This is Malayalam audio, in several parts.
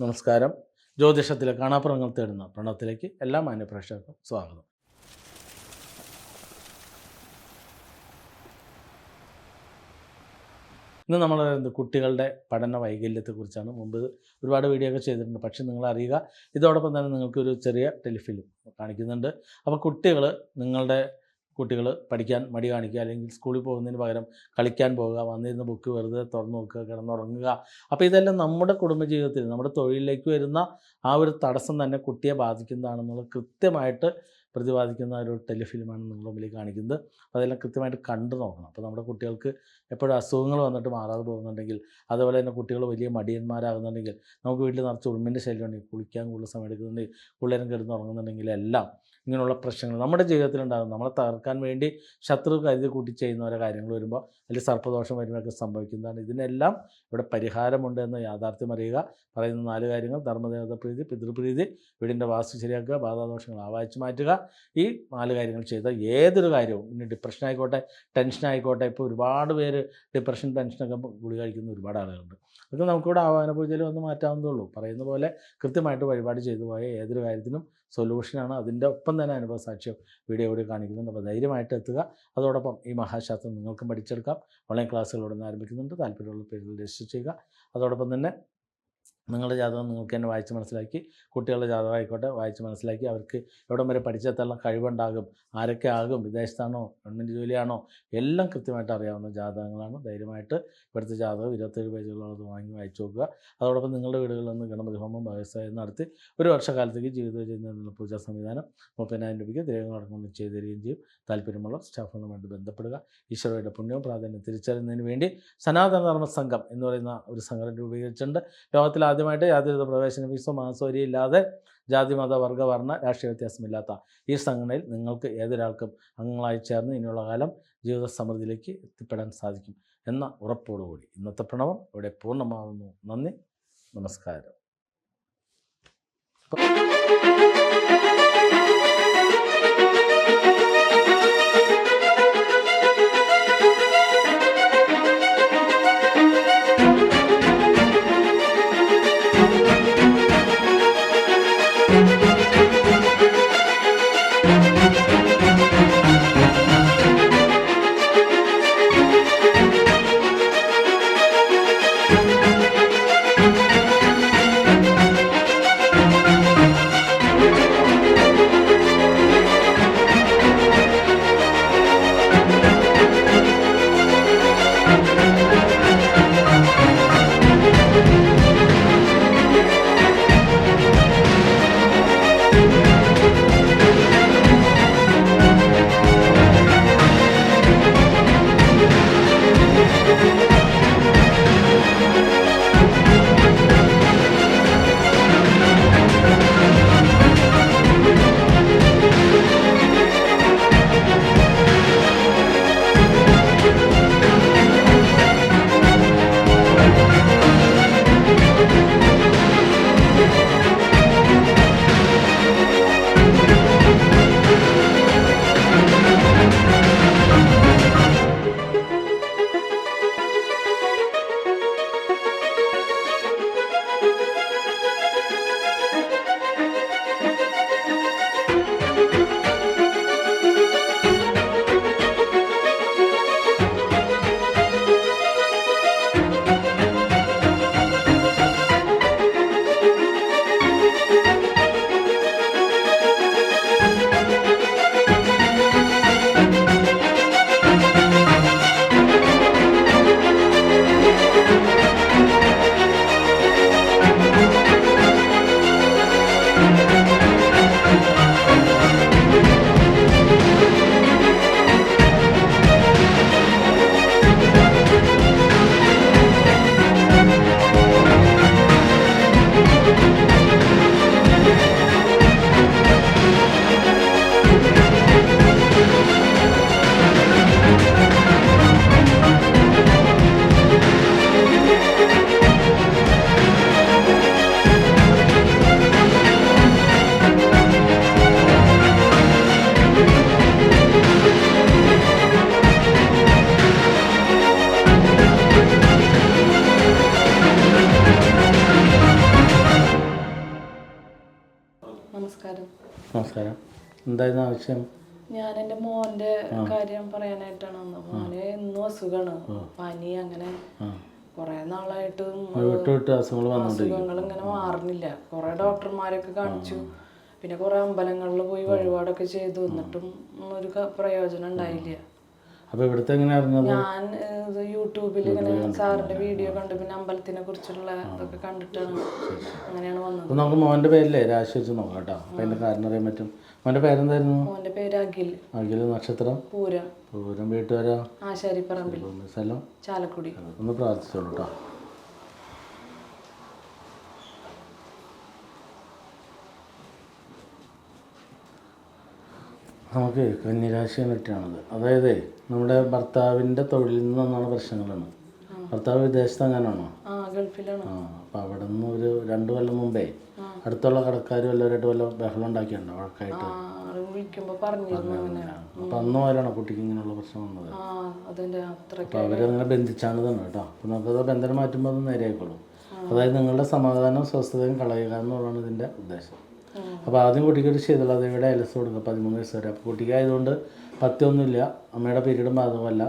നമസ്കാരം. ജ്യോതിഷത്തിലെ കാണാപ്പുറങ്ങൾ തേടുന്ന പ്രണവത്തിലേക്ക് എല്ലാ മാന്യപ്രേക്ഷകർക്കും സ്വാഗതം. ഇന്ന് നമ്മൾ കുട്ടികളുടെ പഠന വൈകല്യത്തെക്കുറിച്ചാണ്. മുമ്പ് ഒരുപാട് വീഡിയോ ഒക്കെ ചെയ്തിട്ടുണ്ട്. പക്ഷേ നിങ്ങൾ അറിയുക ഇതോടൊപ്പം തന്നെ നിങ്ങൾക്കൊരു ചെറിയ ടെലിഫിലിം കാണിക്കുന്നുണ്ട്. അപ്പോൾ കുട്ടികൾ നിങ്ങളുടെ കുട്ടികൾ പഠിക്കാൻ മടി കാണിക്കുക അല്ലെങ്കിൽ സ്കൂളിൽ പോകുന്നതിന് പകരം കളിക്കാൻ പോകുക വന്നിരുന്ന ബുക്ക് വെറുതെ തുറന്നു നോക്കുക കിടന്നുറങ്ങുക. അപ്പോൾ ഇതെല്ലാം നമ്മുടെ കുടുംബജീവിതത്തിൽ നമ്മുടെ തൊഴിലിലേക്ക് വരുന്ന ആ ഒരു തടസ്സം തന്നെ കുട്ടിയെ ബാധിക്കുന്നതാണെന്നുള്ളത് കൃത്യമായിട്ട് പ്രതിപാദിക്കുന്ന ഒരു ടെലിഫിലിമാണ് നിങ്ങൾ മുമ്പിൽ കാണിക്കുന്നത്. അതെല്ലാം കൃത്യമായിട്ട് കണ്ടു നോക്കണം. അപ്പോൾ നമ്മുടെ കുട്ടികൾക്ക് എപ്പോഴും അസുഖങ്ങൾ വന്നിട്ട് മാറാതെ പോകുന്നുണ്ടെങ്കിൽ അതുപോലെ തന്നെ കുട്ടികൾ വലിയ മടിയന്മാരാകുന്നുണ്ടെങ്കിൽ നമുക്ക് വീട്ടിൽ നിറച്ച് ഉൾമിന്റെ ശല്യം ഉണ്ടെങ്കിൽ കുളിക്കാൻ കൂടുതൽ സമയം എടുക്കുന്നുണ്ടെങ്കിൽ പിള്ളേരും കിടന്നുറങ്ങുന്നുണ്ടെങ്കിൽ എല്ലാം ഇങ്ങനെയുള്ള പ്രശ്നങ്ങൾ നമ്മുടെ ജീവിതത്തിൽ ജീവിതത്തിലുണ്ടാകും. നമ്മളെ തകർക്കാൻ വേണ്ടി ശത്രു കരുതി കൂട്ടി ചെയ്യുന്ന ഓരോ കാര്യങ്ങൾ വരുമ്പോൾ അതിൽ സർപ്പദോഷം വരുമ്പോഴൊക്കെ സംഭവിക്കുന്നതാണ്. ഇതിനെല്ലാം ഇവിടെ പരിഹാരമുണ്ട് എന്ന് യാഥാർത്ഥ്യം അറിയുക. പറയുന്ന നാല് കാര്യങ്ങൾ. ധർമ്മദേവത പ്രീതി പിതൃപ്രീതി വീടിന്റെ വാസ്തു ശരിയാക്കുക ബാധാദോഷങ്ങൾ ആവാഹിച്ച് മാറ്റുക. ഈ നാല് കാര്യങ്ങൾ ചെയ്ത ഏതൊരു കാര്യവും ഇനി ഡിപ്രഷൻ ആയിക്കോട്ടെ ടെൻഷൻ ആയിക്കോട്ടെ ഇപ്പോൾ ഒരുപാട് പേര് ഡിപ്രഷൻ ടെൻഷനൊക്കെ ഗുളി കഴിക്കുന്ന ഒരുപാട് ആളുകളുണ്ട്. അതൊക്കെ നമുക്കിവിടെ ആവാഹന പൂജയിൽ വന്ന് മാറ്റാവുന്നതേ ഉള്ളൂ. പറയുന്ന പോലെ കൃത്യമായിട്ട് വഴിപാട് ചെയ്തു പോയ ഏതൊരു കാര്യത്തിനും സൊല്യൂഷനാണ് അതിന്റെ ഒപ്പം തന്നെ അനുഭവസാക്ഷ്യം വീഡിയോ കൂടി കാണിക്കുന്നുണ്ട്. അപ്പോൾ ധൈര്യമായിട്ട് എത്തുക. അതോടൊപ്പം ഈ മഹാശാസ്ത്രം നിങ്ങൾക്കും പഠിച്ചെടുക്കാം. ഓൺലൈൻ ക്ലാസ്സുകൾ ഉടനെ ആരംഭിക്കുന്നുണ്ട്. താല്പര്യമുള്ള പേരിൽ രജിസ്റ്റർ ചെയ്യുക. അതോടൊപ്പം തന്നെ നിങ്ങളുടെ ജാതകം നിങ്ങൾക്ക് തന്നെ വായിച്ച് മനസ്സിലാക്കി കുട്ടികളുടെ ജാതകം ആയിക്കോട്ടെ വായിച്ച് മനസ്സിലാക്കി അവർക്ക് എവിടം വരെ പഠിച്ചെത്താനുള്ള കഴിവുണ്ടാകും ആരൊക്കെ ആകും വിദേശത്താണോ ഗവൺമെന്റ് ജോലിയാണോ എല്ലാം കൃത്യമായിട്ട് അറിയാവുന്ന ജാതകങ്ങളാണ്. ധൈര്യമായിട്ട് ഇവിടുത്തെ ജാതകം ഇരുപത്തേഴ് പേജുകളുള്ളത് വാങ്ങി വായിച്ചു നോക്കുക. അതോടൊപ്പം നിങ്ങളുടെ വീടുകളിൽ നിന്ന് ഗണപതി ഹോമം വ്യവസായം നടത്തി ഒരു വർഷക്കാലത്തേക്ക് ജീവിത ചെയ്യുന്ന പൂജാ സംവിധാനം മുപ്പതിനായിരം രൂപയ്ക്ക് ദ്രവങ്ങളടക്കം ചെയ്തു തരികയും ചെയ്യും. താല്പര്യമുള്ള സ്റ്റാഫുകളുമായിട്ട് ബന്ധപ്പെടുക. ഈശ്വരയുടെ പുണ്യവും പ്രാധാന്യം തിരിച്ചറിയുന്നതിന് വേണ്ടി സനാതന ധർമ്മ സംഘം എന്ന് പറയുന്ന ഒരു സംഘടന രൂപീകരിച്ചിട്ടുണ്ട്. ലോകത്തിൽ ആദ്യമായിട്ട് യാതൊരുവിധ പ്രവേശന ഫീസോ മാസോരി ഇല്ലാതെ ജാതി മത വർഗ വർണ രാഷ്ട്രീയ വ്യത്യാസമില്ലാത്ത ഈ സംഘടനയിൽ നിങ്ങൾക്ക് ഏതൊരാൾക്കും അംഗങ്ങളായി ചേർന്ന് ഇനിയുള്ള കാലം ജീവിത സമൃദ്ധിയിലേക്ക് എത്തിപ്പെടാൻ സാധിക്കും എന്ന ഉറപ്പോടുകൂടി. ഇന്നത്തെ പ്രണവം ഇവിടെ പൂർണമാകുന്നു നന്ദി. നമസ്കാരം. എന്തായിരുന്നു ആവശ്യം? ഞാൻ എന്റെ മോന്റെ കാര്യം പറയാനായിട്ടാണ് വന്നത്. മോന് എന്നും അസുഖമാണ് പനി അങ്ങനെ കൊറേ നാളായിട്ടും അസുഖങ്ങൾ ഇങ്ങനെ മാറുന്നില്ല. കുറേ ഡോക്ടർമാരൊക്കെ കാണിച്ചു. പിന്നെ കുറേ അമ്പലങ്ങളിൽ പോയി വഴിപാടൊക്കെ ചെയ്തു. എന്നിട്ടും ഒരു പ്രയോജനം ഉണ്ടായില്ല. ഞാൻ യൂട്യൂബിൽ ഇങ്ങനെ സാറിന്റെ വീഡിയോ കണ്ടു പിന്നെ അമ്പലത്തിനെ കുറിച്ചുള്ള ഇതൊക്കെ കണ്ടിട്ടാണ് അങ്ങനെയാണ് വന്നത്. നമുക്ക് മോന്റെ പേരില്ലേ രാശി വെച്ച് നോക്കാം കേട്ടോ. അതിന്റെ കാരണം അറിയാൻ പറ്റും. മോന്റെ പേരെന്തായിരുന്നു? മോന്റെ പേര് അഖിൽ. അഖിൽ നക്ഷത്രം? പൂരം. പൂരം വീട്ടുകാരോ? ആശാരിപ്പറമ്പിൽ. സ്ഥലം? ചാലക്കുടി. ഒന്ന് പ്രാർത്ഥിച്ചോളൂ കേട്ടോ നമുക്ക് കന്നിരാശിയെ പറ്റിയാണത്. അതായത് നമ്മുടെ ഭർത്താവിന്റെ തൊഴിലിൽ നിന്നാണ് പ്രശ്നങ്ങളാണ് ഭർത്താവ് വിദേശത്ത് അങ്ങനെയാണോ ഗൾഫിലാണ്. ആ അപ്പോൾ അവിടെ നിന്ന് ഒരു രണ്ട് കൊല്ലം മുമ്പേ അടുത്തുള്ള കടക്കാർ വല്ലവരായിട്ട് വല്ല ബഹളം ഉണ്ടാക്കിയുണ്ടോ വഴക്കായിട്ട്? ആ ആൾ വിളിക്കുമ്പോ പറഞ്ഞിരുന്നു അങ്ങനെ അന്ന് മുതലാണ് കുട്ടിക്ക് ഇങ്ങനെയുള്ള പ്രശ്നം വന്നത്? അതിന്റെ അത്രയ്ക്ക് അവരങ്ങനെ ബന്ധിച്ചാണ് തന്നെ കേട്ടോ. അപ്പോൾ നമുക്കത് ബന്ധനം മാറ്റുമ്പോൾ അത് നേരെയായിക്കോളും. അതായത് നിങ്ങളുടെ സമാധാനവും സ്വസ്ഥതയും കളയുക എന്നുള്ളതാണ് ഇതിന്റെ ഉദ്ദേശം. അപ്പോൾ ആദ്യം കുട്ടിക്ക് ഒരു ശീതളദേവിയുടെ എലസ് കൊടുക്കുക പതിമൂന്ന് വയസ്സ് വരെ. അപ്പോൾ കുട്ടിക്ക് ആയതുകൊണ്ട് പത്യമൊന്നുമില്ല അമ്മയുടെ പീരീഡും ബാധകമല്ല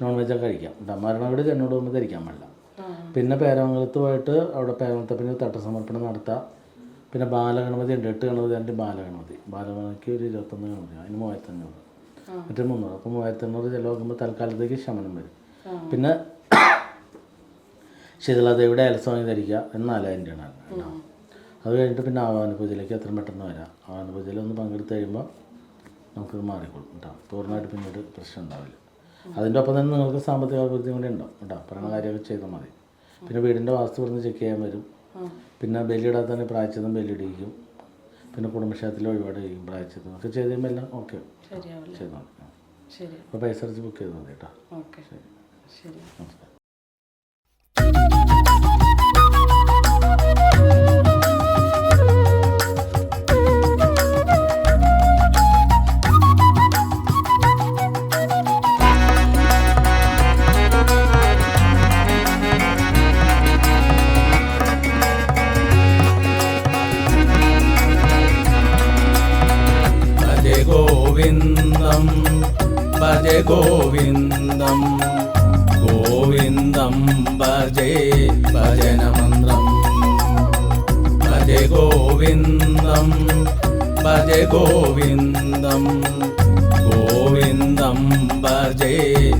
നോൺ വെജ് വെജൊക്കെ കഴിക്കാം. മരണം വീട് ചെന്നോട് പോകുമ്പോൾ ധരിക്കാൻ പാടില്ല. പിന്നെ പേരാമംഗലത്ത് പോയിട്ട് അവിടെ പേരമത്തപ്പിന് തട്ടസമർപ്പണം നടത്താം. പിന്നെ ബാലഗണപതി ഉണ്ട് എട്ട് ഗണപതി ഉണ്ട് ബാലഗണപതി. ബാലഗണപതിക്ക് ഒരു ഇരുപത്തൊന്ന് ഗണപതി അതിന് മൂവായിരത്തഞ്ഞൂറ്. മറ്റേ മുന്നൂറ്. അപ്പോൾ മൂവായിരത്തഞ്ഞൂറ് ചിലവാക്കുമ്പോൾ തൽക്കാലത്തേക്ക് ശമനം വരും. പിന്നെ ശീതളാദേവിയുടെ അലസ്വാമി ധരിക്കുക എന്ന് നാലായിരം രൂപയാണ് കേട്ടോ അത് കഴിഞ്ഞിട്ട് പിന്നെ ആവാന പൂജയിലേക്ക് എത്രയും പെട്ടെന്ന് വരാം. ആവാന പൂജയിൽ ഒന്ന് പങ്കെടുത്ത് കഴിയുമ്പോൾ നമുക്ക് മാറിക്കൊള്ളും കേട്ടോ. പൂർണമായിട്ട് പിന്നീട് പ്രശ്നം ഉണ്ടാവില്ല. അതിന്റെ ഒപ്പം തന്നെ നിങ്ങൾക്ക് സാമ്പത്തിക അഭിവൃദ്ധി കൂടി ഉണ്ടാവും കേട്ടോ. പറയുന്ന കാര്യമൊക്കെ ചെയ്താൽ മതി. പിന്നെ വീടിന്റെ വാസ്തു പറഞ്ഞ് ചെക്ക് ചെയ്യാൻ വരും. പിന്നെ ബലിയിടാൻ തന്നെ പ്രായച്ചിതം ബലിയിടിക്കും പിന്നെ കുടുംബക്ഷേത്രത്തിൽ ഒരുപാട് കഴിക്കും പ്രായച്ചതും ഒക്കെ ചെയ്ത് കഴിയുമ്പോൾ എല്ലാം ഓക്കെ ചെയ്തോളാം. ശരി അപ്പോൾ പൈസ അടച്ച് ബുക്ക് ചെയ്താൽ മതി കേട്ടോ. ഓക്കെ ശരി. നമസ്കാരം. ഗോവിന്ദം ഗോവിന്ദം ഭജേ.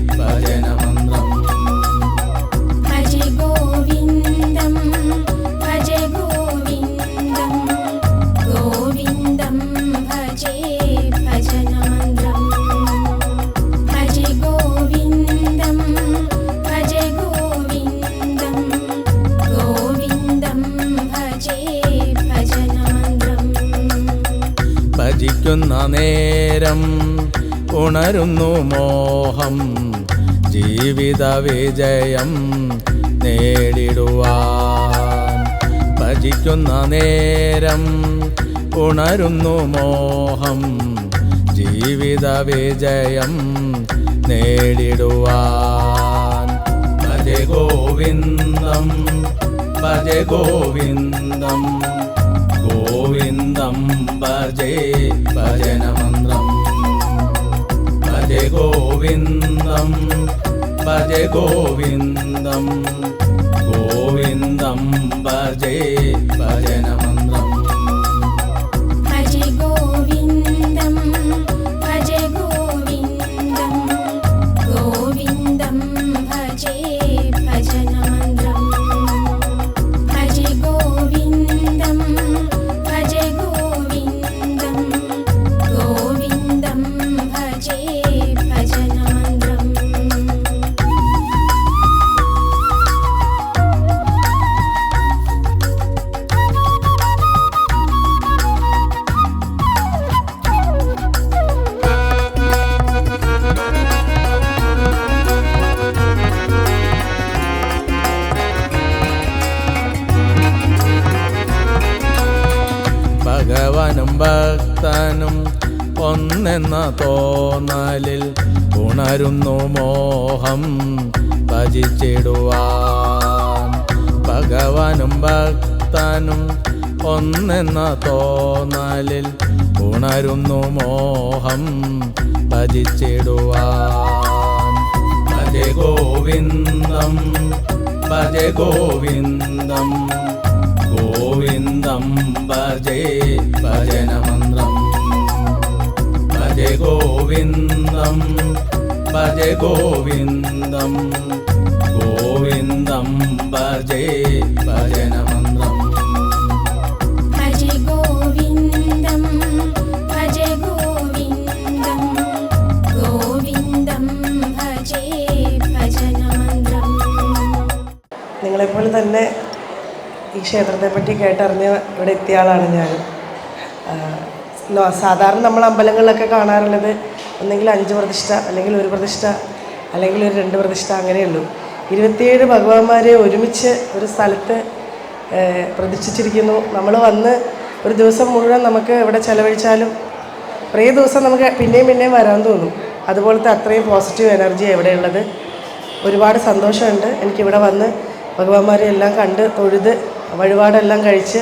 ഭജിക്കുന്ന നേരം ഉണരുന്നു മോഹം. ജീവിത വിജയം നേടിടുവാൻ. ഭജിക്കുന്ന നേരം ഉണരുന്നു മോഹം. ജീവിത വിജയം നേടിടുവാൻ. ഭജ ഗോവിന്ദം ഭജ ഗോവിന്ദം ഗോവിന്ദം ഭജേ ഭജനമന്ത്രം ഭജ ഗോവിന്ദം ഭജ ഗോവിന്ദം. ഗോവിന്ദം ഭജേ ഭജനമന്ത്രം ഭക്തനും ഒന്നെന്ന തോന്നലിൽ ഉണരുന്നു മോഹം ഭജിച്ചിടുവാൻ. ഭഗവാനും ഭക്തനും ഒന്നെന്ന തോന്നലിൽ ഉണരുന്നു മോഹം ഭജിച്ചിടുവാൻ. ഭജ ഗോവിന്ദം ഭജ ഗോവിന്ദം. ഗോവിന്ദം ഭജേ ഭജനമന്ത്രം. ഭജ ഗോവിന്ദം ഭജ ഗോവിന്ദം ഗോവിന്ദം ഭജേ ഭജനമന്ത്രം. ഭജ ഗോവിന്ദം ഭജ ഗോവിന്ദം ഗോവിന്ദം ഭജേ ഭജനമന്ത്രം. നിങ്ങളെപ്പോലെ തന്നെ ഈ ക്ഷേത്രത്തെപ്പറ്റി കേട്ടറിഞ്ഞ് ഇവിടെ എത്തിയ ആളാണ് ഞാൻ. സാധാരണ നമ്മൾ അമ്പലങ്ങളിലൊക്കെ കാണാറുള്ളത് ഒന്നെങ്കിൽ അഞ്ച് പ്രതിഷ്ഠ അല്ലെങ്കിൽ ഒരു പ്രതിഷ്ഠ അല്ലെങ്കിൽ ഒരു രണ്ട് പ്രതിഷ്ഠ അങ്ങനെയുള്ളൂ. ഇരുപത്തിയേഴ് ഭഗവാന്മാരെ ഒരുമിച്ച് ഒരു സ്ഥലത്ത് പ്രതിഷ്ഠിച്ചിരിക്കുന്നു. നമ്മൾ വന്ന് ഒരു ദിവസം മുഴുവൻ നമുക്ക് ഇവിടെ ചിലവഴിച്ചാലും കുറേ ദിവസം നമുക്ക് പിന്നെയും പിന്നെയും വരാൻ തോന്നും. അതുപോലത്തെ അത്രയും പോസിറ്റീവ് എനർജി എവിടെയുള്ളത്. ഒരുപാട് സന്തോഷമുണ്ട്. എനിക്കിവിടെ വന്ന് ഭഗവാന്മാരെ എല്ലാം കണ്ട് തൊഴുത് വഴിപാടെല്ലാം കഴിച്ച്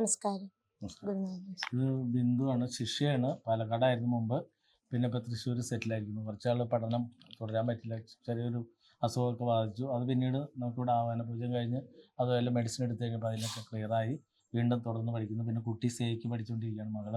നമസ്കാരം. ബിന്ദുവാണ് ശിഷ്യയാണ്. പാലക്കാടായിരുന്നു മുമ്പ്. പിന്നെ ഇപ്പോൾ തൃശ്ശൂർ സെറ്റിലായിരിക്കുന്നു കുറച്ചാൾ പഠനം തുടരാൻ പറ്റില്ല. ചെറിയൊരു അസുഖമൊക്കെ ബാധിച്ചു. അത് പിന്നീട് നമുക്കിവിടെ ആവാന പൂജം കഴിഞ്ഞ് അതുപോലെ മെഡിസിൻ എടുത്ത് കഴിഞ്ഞപ്പോൾ അതിനൊക്കെ ക്ലിയറായി വീണ്ടും തുടർന്ന് പഠിക്കുന്നു. പിന്നെ കുട്ടി സേക്ക് പഠിച്ചുകൊണ്ടിരിക്കുകയാണ് മകൾ.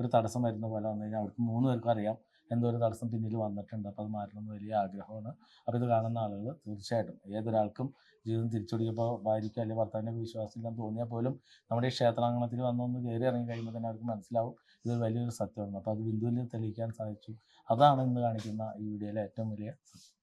ഒരു തടസ്സം വരുന്ന പോലെ വന്നു കഴിഞ്ഞാൽ അവർക്ക് മൂന്ന് പേർക്കും അറിയാം എന്തോ ഒരു തടസ്സം പിന്നിൽ വന്നിട്ടുണ്ട്. അപ്പോൾ അത് മാറ്റണമെന്ന് വലിയ ആഗ്രഹമാണ്. അപ്പോൾ ഇത് കാണുന്ന ആളുകൾ തീർച്ചയായിട്ടും ഏതൊരാൾക്കും ജീവിതം തിരിച്ചൊടിക്കുമ്പോൾ ഭാര്യയ്ക്ക് അല്ലെങ്കിൽ ഭർത്താവിന്റെ വിശ്വാസമില്ലെന്ന് തോന്നിയാൽ പോലും നമ്മുടെ ഈ ക്ഷേത്രാങ്കണത്തിൽ വന്നൊന്ന് കയറി ഇറങ്ങി കഴിയുമ്പോൾ തന്നെ അവർക്ക് മനസ്സിലാവും ഇത് വലിയൊരു സത്യമാണ്. അപ്പോൾ അത് ബിന്ദുവിൽ തെളിയിക്കാൻ സാധിച്ചു. അതാണ് ഇന്ന് കാണിക്കുന്ന ഈ വീഡിയോയിലെ ഏറ്റവും വലിയ സത്യം.